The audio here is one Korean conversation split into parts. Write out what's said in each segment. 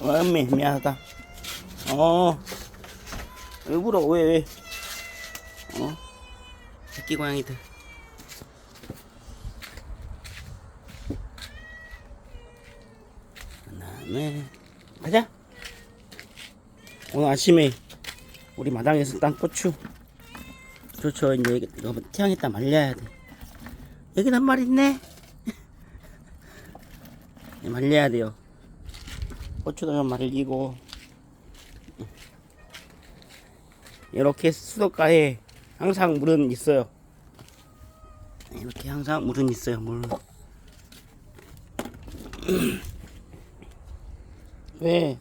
어, 미, 미안하다. 어, 왜 울어, 왜, 왜? 어? 새끼 고양이들. 그 다음에, 가자! 오늘 아침에 우리 마당에서 딴 고추. 좋죠, 이제 이거 태양에다 말려야 돼. 여기 한 마리 있네? 말려야 돼요. 고추도 좀 말리고 이렇게 수도가에 항상 물은 있어요. 이렇게 항상 물은 있어요. 물. 왜?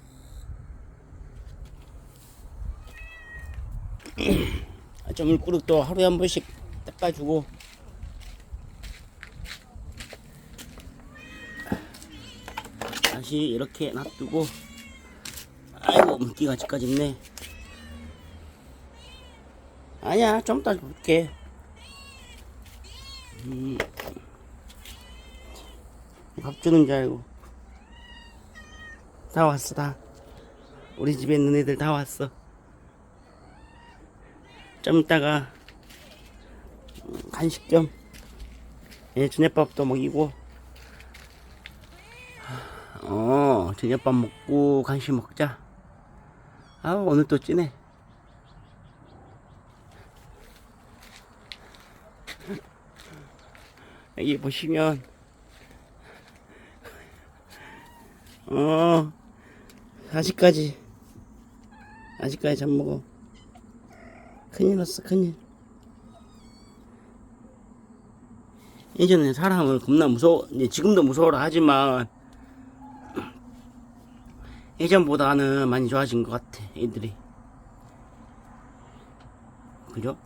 아, 좀 물그릇도 하루에 한 번씩 닦아주고 다시 이렇게 놔두고. 아이고 물기가 아직까지 있네. 아니야 좀 이따 볼게. 음. 밥 주는 줄 알고. 다 왔어 다. 우리 집에 있는 애들 다 왔어. 좀 이따가 음, 간식 겸얘 저녁밥도 먹이고 어, 저녁밥 먹고 간식 먹자. 아, 오늘 또 찌네. 여기 보시면, 어, 아직까지, 아직까지 잘 먹어. 큰일 났어, 큰일. 예전에 사람을 겁나 무서워, 지금도 무서워라 하지만, 예전보다는 많이 좋아진 것 같아 애들이 그죠?